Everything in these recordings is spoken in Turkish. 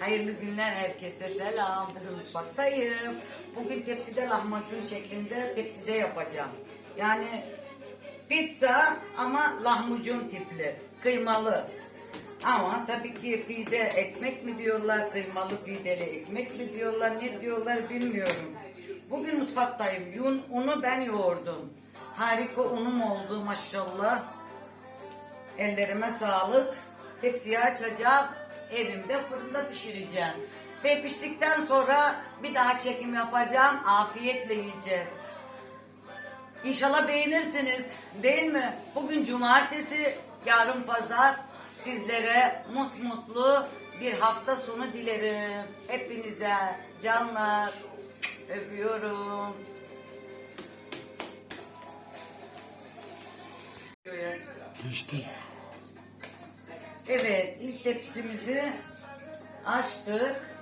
Hayırlı günler herkese selam. Bugün mutfaktayım. Bugün tepside lahmacun şeklinde tepside yapacağım. Yani pizza ama lahmacun tipli, kıymalı. Ama tabii ki pide ekmek mi diyorlar, kıymalı pideli ekmek mi diyorlar, ne diyorlar bilmiyorum. Bugün mutfaktayım. Yun, unu ben yoğurdum. Harika unum oldu maşallah. Ellerime sağlık. Tepsiyi açacağım. Evimde fırında pişireceğim. Ve piştikten sonra bir daha çekim yapacağım. Afiyetle yiyeceğiz. İnşallah beğenirsiniz. Değil mi? Bugün cumartesi, yarın pazar. Sizlere musmutlu bir hafta sonu dilerim. Hepinize canlar. Öpüyorum. İşte Evet, ilk tepsimizi açtık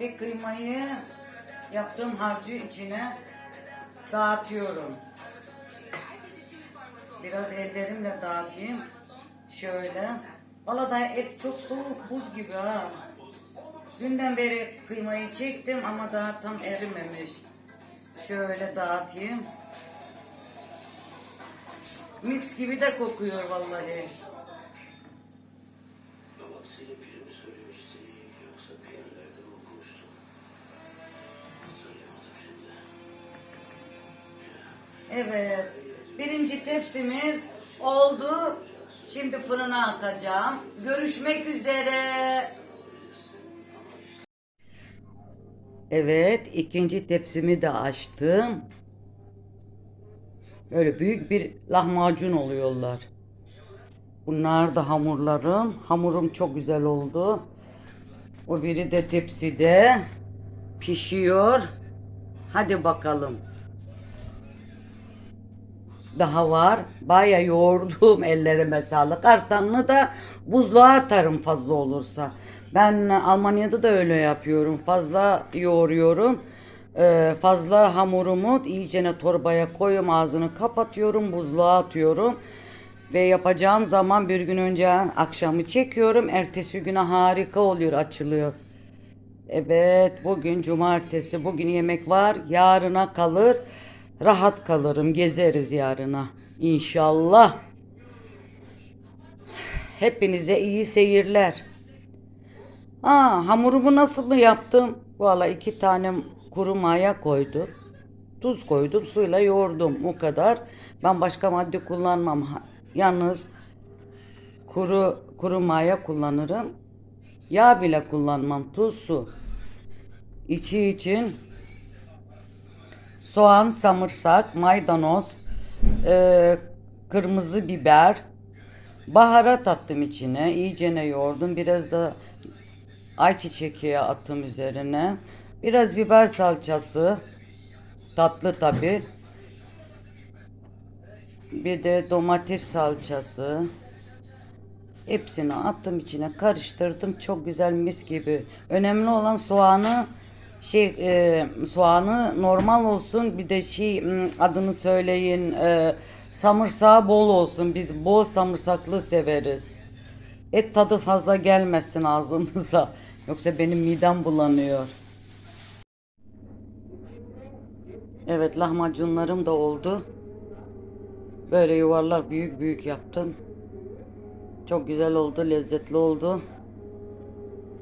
ve kıymayı yaptığım harcı içine dağıtıyorum. Biraz ellerimle dağıtayım. Şöyle. Valla da et çok soğuk, buz gibi ha. Dünden beri kıymayı çektim ama daha tam erimemiş. Şöyle dağıtayım. Mis gibi de kokuyor vallahi. Vaktiyle biri mi söylemişti yoksa bir yerlerde mi okumuştum? Hatırlayamadım şimdi. Evet. Birinci tepsimiz oldu. Şimdi fırına atacağım. Görüşmek üzere. Evet, ikinci tepsimi de açtım. Böyle büyük bir lahmacun oluyorlar. Bunlar da hamurlarım. Hamurum çok güzel oldu. O biri de tepside pişiyor. Hadi bakalım. Daha var. Baya yoğurdum ellerime sağlık. Artanını da buzluğa atarım fazla olursa. Ben Almanya'da da öyle yapıyorum. Fazla yoğuruyorum. Ee, fazla hamurumu iyicene torbaya koyuyorum. Ağzını kapatıyorum. Buzluğa atıyorum. Ve yapacağım zaman bir gün önce akşamı çekiyorum. Ertesi güne harika oluyor, açılıyor. Evet, bugün cumartesi. Bugün yemek var. Yarına kalır. Rahat kalırım. Gezeriz yarına. İnşallah. Hepinize iyi seyirler. Aa, hamurumu nasıl mı yaptım? Valla iki tane kuru maya koydum. Tuz koydum, suyla yoğurdum. O kadar. Ben başka madde kullanmam. Yalnız kuru kuru maya kullanırım. Yağ bile kullanmam. Tuz, su. İçi için soğan, samırsak, maydanoz, e, kırmızı biber, baharat attım içine. İyicene yoğurdum. Biraz da ayçiçek yağı attım üzerine. Biraz biber salçası. Tatlı tabi. Bir de domates salçası. Hepsini attım içine karıştırdım. Çok güzel mis gibi. Önemli olan soğanı şey e, soğanı normal olsun. Bir de şey adını söyleyin. E, samırsağı bol olsun. Biz bol samırsaklı severiz. Et tadı fazla gelmesin ağzınıza. Yoksa benim midem bulanıyor. Evet lahmacunlarım da oldu. Böyle yuvarlak büyük büyük yaptım. Çok güzel oldu, lezzetli oldu.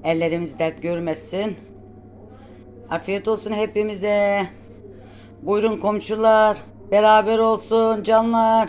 Ellerimiz dert görmesin. Afiyet olsun hepimize. Buyurun komşular, beraber olsun canlar.